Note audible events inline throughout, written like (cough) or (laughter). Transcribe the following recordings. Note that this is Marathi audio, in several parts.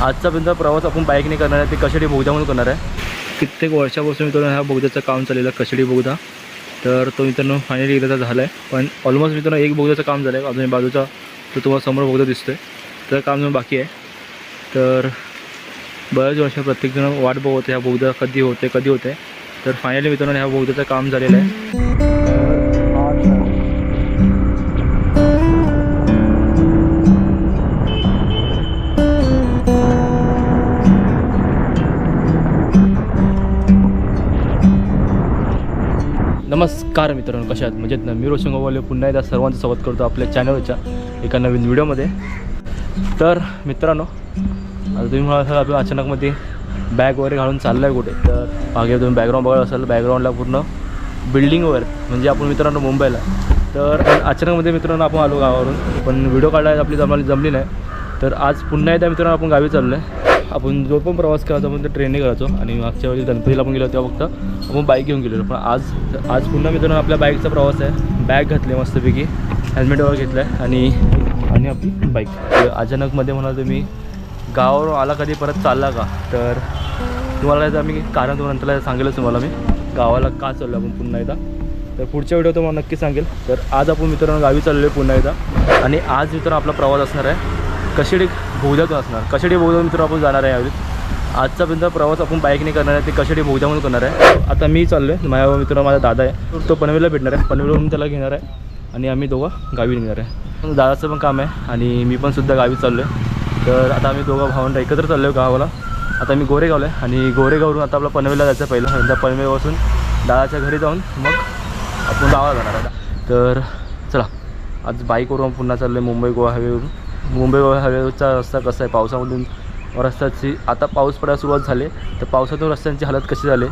आजचापर्यंत प्रवास आपण बाईकने करणार आहे. ते कशाडी बोगद्यामधून करणार आहे. कित्येक वर्षापासून मित्रांनो ह्या बोगद्याचं काम चाललेलं आहे कशाडी बोगदा. तर तो मित्रांनो फायनली एकदा झाला आहे पण ऑलमोस्ट मित्रांनो एक बोगद्याचं काम झालं आहे अजून बाजूचा तो तुम्हाला समोर बोगदा आहे तर काम बाकी आहे. तर बऱ्याच वर्ष प्रत्येकजण वाट बघवते ह्या बोगदा कधी होते कधी होते. तर फायनली मित्रांनो ह्या बोगद्याचं काम झालेलं आहे. नमस्कार मित्रांनो कशा आहात? म्हणजे ना? मी रोशन गोवाले पुन्हा एकदा सर्वांचं स्वागत करतो आपल्या चॅनलच्या एका नवीन व्हिडिओमध्ये तर मित्रांनो आता तुम्ही म्हणा असाल आपल्या अचानकमध्ये बॅग वगैरे घालून चाललं आहे कुठे? तर मागे तुम्ही बॅकग्राऊंड बघत असाल बॅकग्राऊंडला पूर्ण बिल्डिंग वगैरे म्हणजे आपण मित्रांनो मुंबईला. तर अचानकमध्ये मित्रांनो आपण आलो गावावरून. पण व्हिडिओ काढायला आपली जमली जमली नाही. तर आज पुन्हा एकदा मित्रांनो आपण गावी चाललो आहे आपण जो पण प्रवास करायचो आपण ते ट्रेनने करायचो. आणि मागच्या वेळी गणपतीला पण गेलो तेव्हा फक्त आपण बाईक घेऊन गेलेलो. पण आज आज पुन्हा मित्रांनो आपल्या बाईकचा प्रवास आहे. बॅग घातली मस्तपैकी. हेल्मेट वगैरे घेतलं आहे आणि आणि आपली बाईक अचानकमध्ये म्हणाल तुम्ही गावावरून आला कधी परत चालला का? तर तुम्हाला याचं आम्ही कारण तुम्हाला नंतर सांगेलच तुम्हाला मी. गावाला का चाललो आपण पुन्हा एकदा? तर पुढच्या व्हिडिओ तुम्हाला नक्की सांगेल. तर आज आपण मित्रांनो गावी चाललो आहे पुन्हा एकदा. आणि आज मित्रांनो आपला प्रवास असणार आहे कशेडी बोगद्यातून असणार. कशेडी बोगदा मित्र आपण जाणार आहे यावेळी पण प्रवास आपण बाईकने करणार आहे ते कशेडी बोगद्यामधून करणार आहे. आता मी चाललो आहे माझ्या मित्र माझा दादा आहे. तो पनवेलला भेटणार आहे. पनवेलवरून त्याला घेणार आहे आणि आम्ही दोघं गावी निघणार आहे. दादाचं पण काम आहे आणि मी पण सुद्धा गावी चाललो आहे तर आता आम्ही दोघं भावंड एकत्र चाललो आहे गावाला. आता मी गोरेगावला आहे आणि गोरेगावरून आता आपला पनवेलला जायचं आहे पहिलं. नंतर पनवेलपासून दादाच्या घरी जाऊन मग आपण गावाला जाणार आहे. तर चला आज बाईकवरून पुन्हा चाललो आहे मुंबई गोवा हायवेवरून. मुंबई हायवेचा रस्ता कसा आहे? पावसामधून रस्त्याची आता पाऊस पडायला सुरुवात झाली तर पावसातून रस्त्यांची हालत कशी झाली?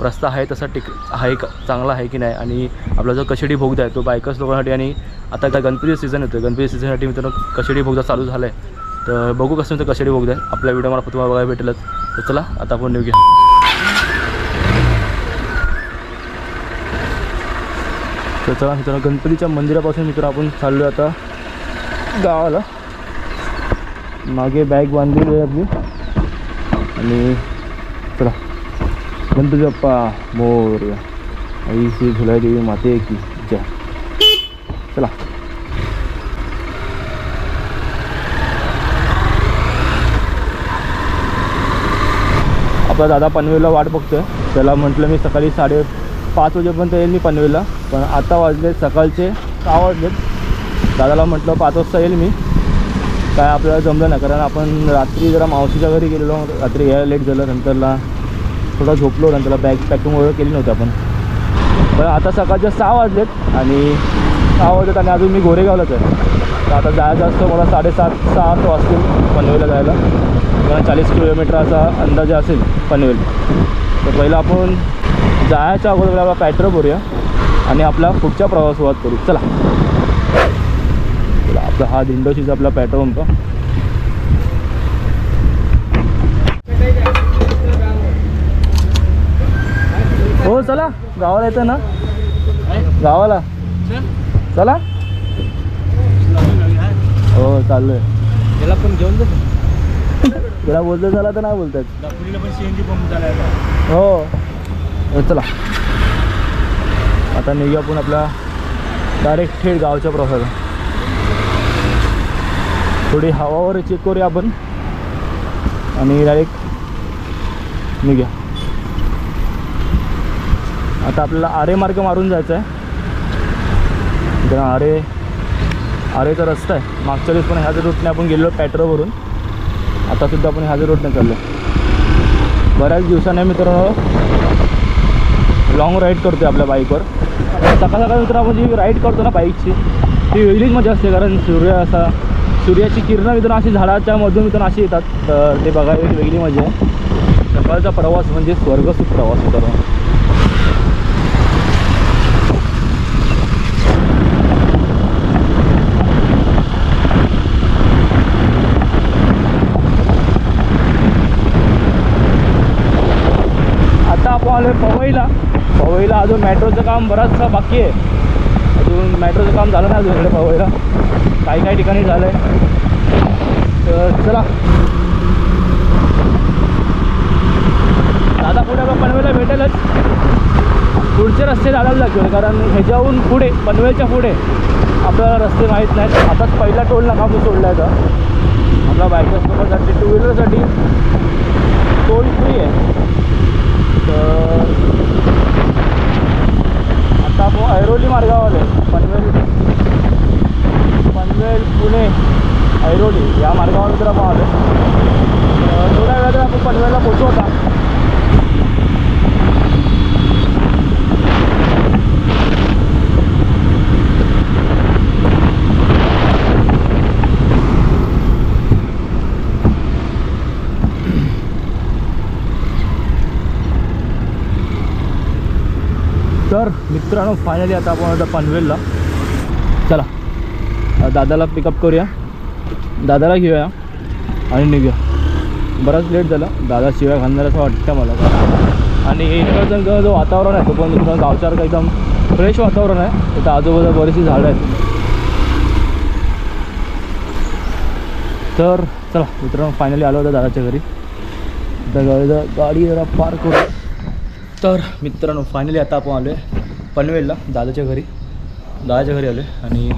रस्ता आहे तसा टिक आहे का चांगला आहे की नाही? आणि आपला जो कशेडी बोगदा आहे तो बायकर्स लोकांसाठी आणि आता काय गणपतीचं सीझन येतो गणपती सीझनसाठी मित्रांनो कशेडी भोगदा चालू झाला आहे तर बघू कसं मित्र कशेडी भोगदा आहे. आपल्या व्हिडिओ मला तुम्हाला बघायला भेटेलच. तर चला आता आपण निघूया. तर चला मित्रांनो गणपतीच्या मंदिरापासून मित्र आपण चाललो आता गावाला. मागे बॅग बांधलेली आहे आपली. आणि चला. गणपती बाप्पा मोर. आई श्री झुलाई देवी माते की जय. चला. आपला दादा पनवेलला वाट बघतोय. त्याला म्हटलं मी सकाळी साडे पाच वाजेपर्यंत येईल मी पनवेलला. पण आता वाजले सकाळचे सहा वाजलेत दादाला म्हटलं पाच वाजता येईल मी. काय आपल्याला जमलं नाही. कारण आपण रात्री जरा मावशीच्या घरी गेलेलो रात्री यायला लेट झालं नंतरला. थोडा झोपलो नंतरला बॅग पॅकिंग वगैरे केली नव्हती आपण. पण आता सकाळच्या सहा वाजलेत आणि सहा वाजलेत आणि अजून मी गोरेगावलाच आहे. तर आता जायचं असतं मला साडेसात सहा आठ वाजतील पनवेलला जायला. कारण चाळीस किलोमीटर असा अंदाजे असेल पनवेल. तर पहिलं आपण जायच्या अगोदर आपला पॅट्रो करूया आणि आपला पुढच्या प्रवास सुरुवात करू. चला. आपला हा दिंडोशीचा आपला पेट्रोल पंप हो चला. गावाला येतं ना? गावाला. चला. हो चाललोय. त्याला पण घेऊन जा. त्याला बोलतो चला तर नाही बोलतात झाला हो. हो, चला. आता निघूया आपण आपल्या डायरेक्ट थेट गावच्या प्रवासाला थोडी हवावर चेक करूया आपण. आणि डायरेक्ट निघ्या. आता आपल्याला आरे मार्ग मारून जायचं आहे तर आरे आरेचा रस्ता आहे. मागच्या दिवस पण ह्याच रूटने आपण गेलेलो पॅट्रोवरून आतासुद्धा आपण आपण ह्याच रूटने चाललो बऱ्याच दिवसाने मित्रांनो लाँग राईड करतो आपल्या बाईकवर सकाळ सकाळ मित्र आपण जी राईड करतो ना बाईकची ती वेगळीच मजा असते कारण सूर्य असा सूर्याची किरणं मित्रांनो अशी झाडाच्या मधून मित्रांनो अशी येतात. तर ते बघायला एक वेगळी मजा आहे. सकाळचा प्रवास म्हणजे स्वर्गसुख प्रवास मित्रांनो आता आपण आलो पवईला. पवईला अजून मेट्रोचं काम बराचसा बाकी आहे. मेट्रोचं काम झालं नाही दुसऱ्या पवायला काही काही ठिकाणी झालं आहे तर चला. दादा पुढे आपण पनवेला भेटेलच. पुढचे रस्ते जायला लागतील कारण ह्याच्याहून पुढे पनवेलच्या पुढे आपल्याला रस्ते माहीत नाहीत. आताच पहिला टोल नका मी सोडला आहे तर आपला बायकर्ससाठी टू व्हीलरसाठी टोल फ्री आहे. तर आता आपण ऐरोली मार्गावर आहे. पनवेल पनवेल पुणे ऐरोली या मार्गावर जर आपण आलो थोड्या वेळात आपण पनवेलला पोचू होता तर मित्रांनो फायनली आता आपण आता पनवेलला. चला दादाला पिकअप करूया. दादाला घेऊया आणि निघूया. बराच लेट झाला. दादा शिवाय घालणार असं वाटतं मला. आणि इकडचं जो वातावरण आहे तो पण मित्रांनो गावच्यासारखं एकदम फ्रेश वातावरण आहे. तिथं आजूबाजूला बरीचशी झाडं आहेत. तर चला मित्रांनो फायनली आलो होतं दादाच्या घरी. आता गाडी जरा गाडी जरा पार्क करू तर मित्रांनो फायनली आता आपण आलो आहे पनवेलला दादाच्या घरी. दादाच्या घरी आलो आहे आणि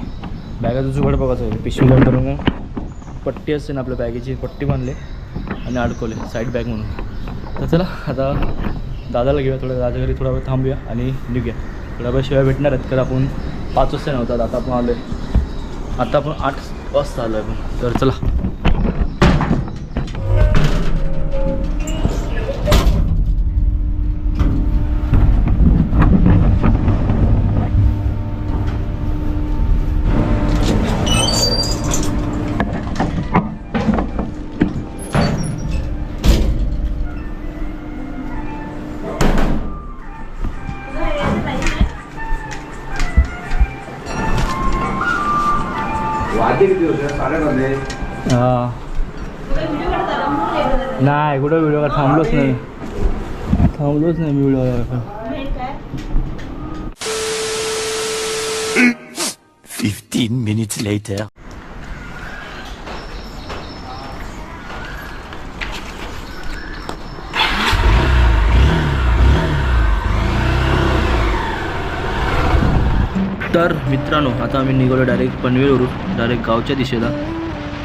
बॅगाचं जुगाड बघायचं आहे पिशवीला करून पट्टी असते ना आपल्या बॅगेची पट्टी बांधले आणि अडकवले साईड बॅग म्हणून. तर चला आता दादाला घेऊया थोडं दादा घरी थोडा वेळ थांबूया आणि निघूया. थोड्या वेळ शिवाय भेटणार आहेत तर आपण पाच वाजता नव्हतात आता आपण आलो आहे आता आपण आठ वाजता आलो आहे आपण. तर चला. हां नाही कुठं व्हिडिओ थांबलोच नाही. थांबलोच नाही मी व्हिडिओ 15 minutes later. तर मित्रांनो आता आम्ही निघालो डायरेक्ट पनवेलवरून डायरेक्ट गावच्या दिशेला.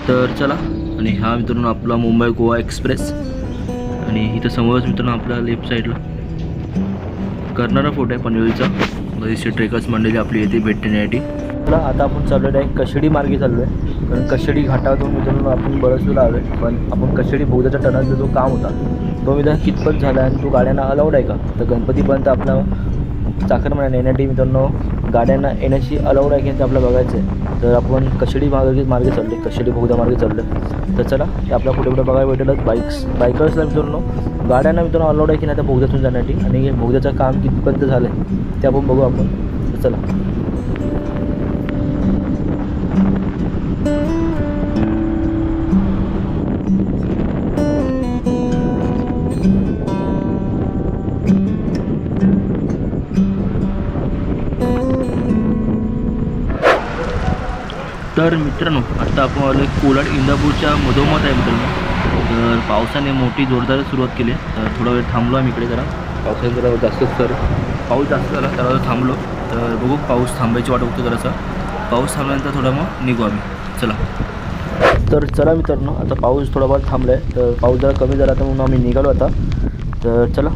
तर चला. आणि हा मित्रांनो आपला मुंबई गोवा एक्सप्रेस. आणि इथं समोरच मित्रांनो आपल्या लेफ्ट साईडला. करणारा फोटो आहे पनवेलचा. बरीचशी ट्रेकर्स मंडळी आपली येते भेटण्यासाठी. देण्यासाठी चला आता आपण चाललो आहे कशेडी मार्गे चाललो आहे कारण कशेडी घाटातून मित्रांनो आपण बरंच वेळा आलो आहे पण आपण कशेडी भोवद्याच्या टनाचा जो काम होता तो मित्र कितपत झाला आणि तो गाड्यांना अलाउड आहे का? तर गणपतीपर्यंत आपला चाकरमान्या येण्यासाठी मित्रांनो गाड्यांना येण्याची अलाउड आहे की ते आपल्याला बघायचं आहे तर आपण कशेडी मार्गे मार्गे चालले कशेडी बोगदा मार्गे चाललो तर चला ते आपल्या कुठे कुठे बघायला भेटेलच. बाईक्स बायकर्सला मित्रांनो गाड्यांना मित्रांनो अलाउड आहे की नाही त्या बोगद्यातून जाण्यासाठी? आणि बोगद्याचं काम कितीपर्यंत झालं आहे ते आपण बघू आपण. चला. तर मित्रांनो आता आपण आलो कोलाड इंदापूरच्या मधोमध आहे मित्रांनो. तर पावसाने मोठी जोरदार सुरुवात केली तर थोडा वेळ थांबलो आम्ही इकडे जरा. पावसाने जरा जास्तच तर पाऊस जास्त झाला त्याला थांबलो. तर बघू पाऊस थांबायची वाट बघतो जरासा. पाऊस थांबल्यानंतर थोडा मग निघू आम्ही. चला. तर चला मित्रांनो आता पाऊस थोडाफार थांबला आहे तर पाऊस जरा कमी झाला तर म्हणून आम्ही निघालो आता. तर चला.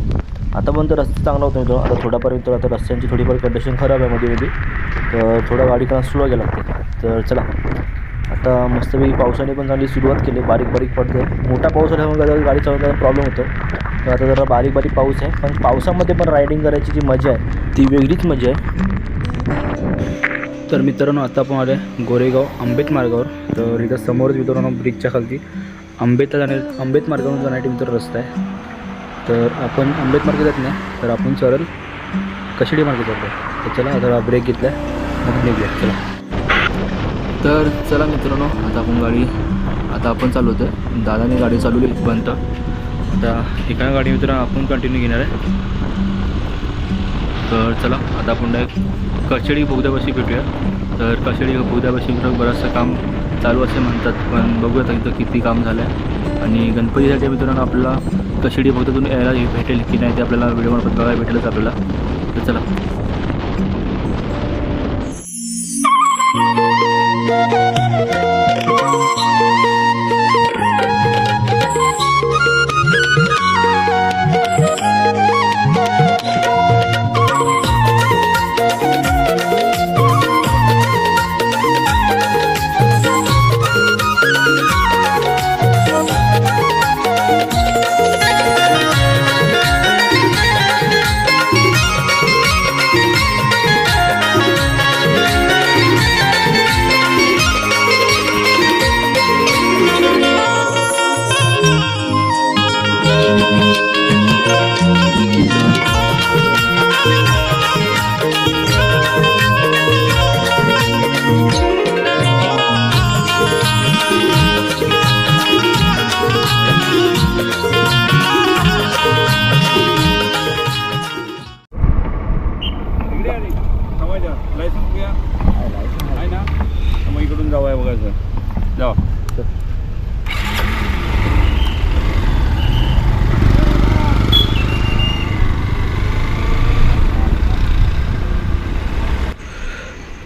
आतापर्यंत रस्ता चांगला होता मित्रांनो. आता थोडाफार मित्र आता रस्त्यांची थोडीफार कंडिशन खराब आहे मध्ये मध्ये. तर थोडा गाडी करा स्लो गेला लागते. तर चला. आता मस्तपैकी पावसाने पण चांगली सुरुवात केली. बारीक बारीक पडते मोठा पाऊस आल्यामुळे जरा गाडी चालवताना प्रॉब्लेम होतो. तर आता जरा बारीक बारीक पाऊस आहे. पण पावसामध्ये पण रायडिंग करायची जी मजा आहे ती वेगळीच मजा आहे. तर मित्रांनो आता आपण आले गोरेगाव आंबेत मार्गावर. तर इथं समोरच मित्रांनो ब्रिजच्या खालती आंबेतला जाणे आंबेत मार्गावरून जाण्यासाठी मित्र रस्ता आहे. तर आपण आंबेत मार्गे जात नाही. तर आपण सरळ कशिडी मार्गे जातो तर चला आता ब्रेक घेतला मग निघूया. चला. तर चला मित्रांनो आता आपण गाडी आता आपण चालवतो आहे दादाने गाडी चालवली इथपर्यंत. आता एका गाडी मित्रांनो आपण कंटिन्यू घेणार आहे. तर चला आता आपण डायरेक्ट कचेडी बोगद्यापाशी भेटूया. तर कचेडी बोगद्यापाशी मित्रांनो बरंचसं काम चालू असे म्हणतात पण बघूया आता इथं किती काम झालं आहे आणि गणपतीसाठी मित्रांनो आपल्याला कचडी बोगद्यातून यायला भेटेल की नाही ते आपल्याला व्हिडिओमार्फत बघायला भेटेलच आपल्याला. तर चला. इकडे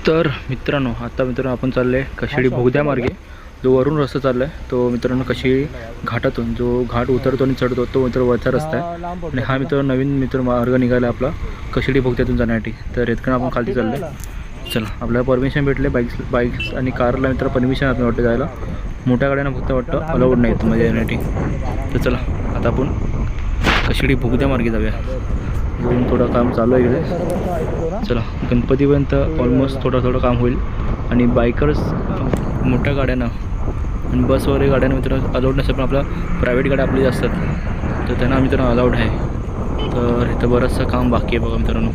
तर मित्रांनो आता मित्रांनो आपण चाललं आहे कशिडी भोगद्या मार्गे. जो वरून रस्ता चालला आहे तो मित्रांनो कशिडी घाटातून जो घाट उतरतो आणि चढतो तो मित्र वरचा रस्ता आहे. आणि हा मित्र नवीन मित्र मार्ग निघाला आपला कशिडी भोगद्यातून जाण्यासाठी. तर इतकं आपण खाली चाललं आहे चला आपल्याला परमिशन भेटले बाईक्स बाईक्स आणि कारला मित्र परमिशन आपण वाटतं जायला. मोठ्या गाड्यांना फक्त वाटतं अलाउड नाही तुम्हाला म्हणजे येण्यासाठी तर चला आता आपण कशिडी भोगद्या मार्गे जाऊया. अजून थोडं काम चालू आहे इकडे. चला गणपतीपर्यंत ऑलमोस्ट थोडं थोडं काम होईल. आणि बायकर्स मोठ्या गाड्यांना आणि बस वगैरे गाड्यांना मित्र अलाउड नसेल पण आपल्या प्रायव्हेट गाड्या आपली असतात. तर त्यांना मित्रांनो अलाउड आहे. तर इथं बरंचसं काम बाकी आहे बघा मित्रांनो.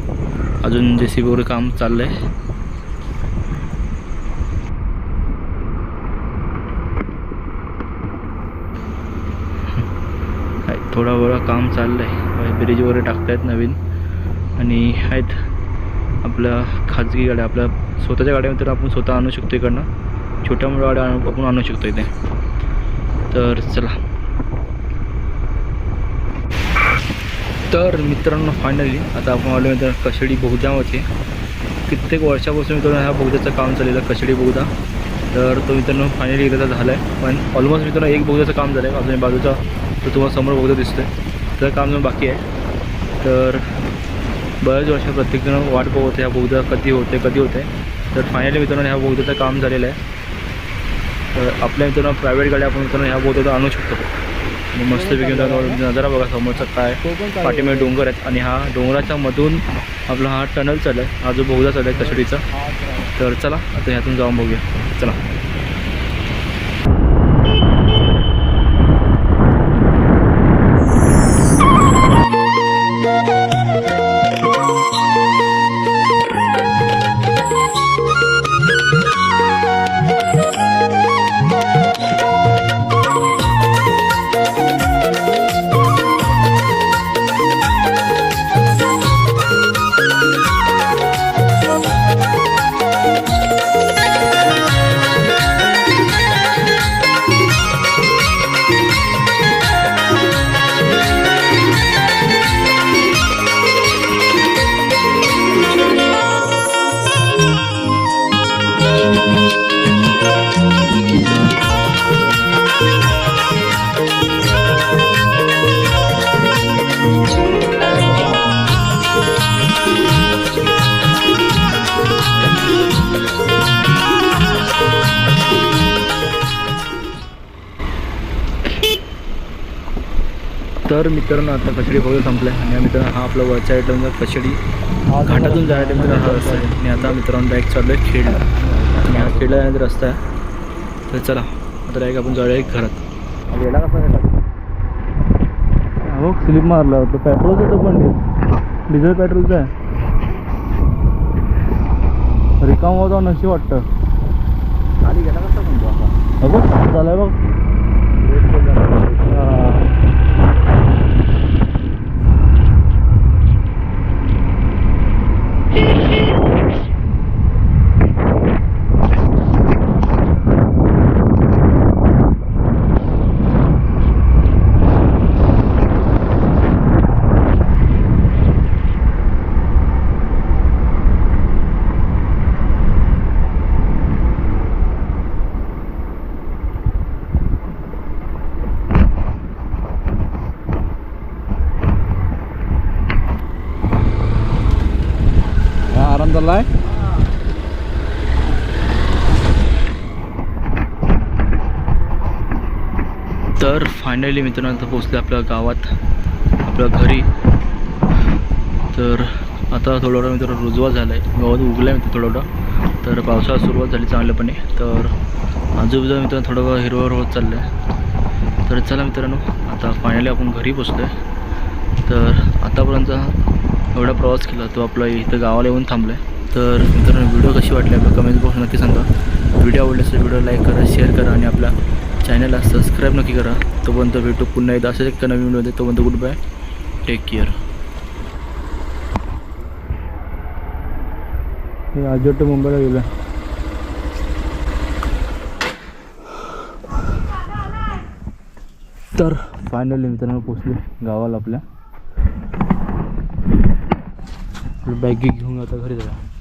अजून जे सी बी वगैरे काम चाललं आहे (laughs) आहे थोडा वेळा काम चाललं आहे ब्रिज वगैरे टाकतायत नवीन. आणि आहेत आपल्या खाजगी गाड्या आपल्या स्वतःच्या गाड्या तर आपण स्वतः आणू शकतो इकडनं. छोट्या मोठ्या गाड्या आपण आणू शकतो इथे. तर चला. तर मित्रांनो फायनली आता आपण आलो तर कशडी बोगद्यामध्ये. कित्येक वर्षापासून मित्रांनो ह्या बोगद्याचं काम चाललेलं आहे कशडी बोगदा. तर तो मित्रांनो फायनली एकदा झाला आहे पण ऑलमोस्ट मित्रांनो एक बोगद्याचं काम झालं आहे अजून बाजूचा तो तुम्हाला समोर बोगदा दिसतोय. तर काम अजून बाकी आहे. तर बऱ्याच वर्ष प्रत्येकजण वाट बघत ह्या बोगदा कधी होते कधी होते. तर फायनली मित्रांनो ह्या बोगद्याचं काम झालेलं आहे. तर आपल्या मित्रांनो प्रायव्हेट गाड्या आपण मित्रांनो ह्या बोगद्यात आणू शकतो. आणि मस्तपैकी नजारा बघा समोरचा काय पाठीमागे डोंगर आहेत. आणि हा डोंगराच्या मधून आपला हा टनल चालला आहे हा जो बोगदा चालला आहे कशडीचा तर चला आता ह्यातून जाऊन बघूया. चला. तर मित्रांनो आता कशडी बघू संपलं आणि मित्रांनो हा आपला वरच्या आयटमचा कशडी घाटातून जायला मित्र हा रस्ता आहे. आणि आता मित्रांनो डायरेक्ट चाललो आहे खेडला. आणि हा खेडला जाण्याचा रस्ता आहे. तर चला आता डायरेक्ट आपण जाऊया एक घरात. गेला कसा हो स्लिप मारला होतं. पेट्रोलचं होतं पण डिझेल पेट्रोलचं आहे. रिकाम होता नशी वाटतं. खाली गेला कसा म्हणतो आता बघ झालंय बघ. तर फायनली मित्रांनो आता पोचले आपल्या गावात आपल्या घरी. तर आता थोडा मित्र मित्रांनो रुजवा झाला आहे गावात उगला आहे मित्र थोडं. तर पावसाळा सुरुवात झाली चांगल्यापणे. तर आजूबाजूला मित्रांनो थोडं थोडं हिरवं होत चाललं आहे तर चला मित्रांनो आता फायनली आपण घरी पोचलो आहे तर आतापर्यंत एवढा प्रवास केला तो आपला इथं गावाला येऊन थांबला आहे तर मित्रांनो व्हिडिओ कशी वाटली आपल्या कमेंट बॉक्स नक्की सांगा. व्हिडिओ आवडल्यास व्हिडिओ लाईक करा शेअर करा आणि आपल्या चॅनलला सबस्क्राईब नक्की करा. तोपर्यंत भेटू पुन्हा एकदा असेच एका नवीन व्हिडिओ तोपर्यंत गुड बाय टेक केअर हे अजोट मुंबईला गेलं. तर फायनली मित्रांनो पोचले गावाला आपल्या. बॅग घेऊन आता घरी जाऊया.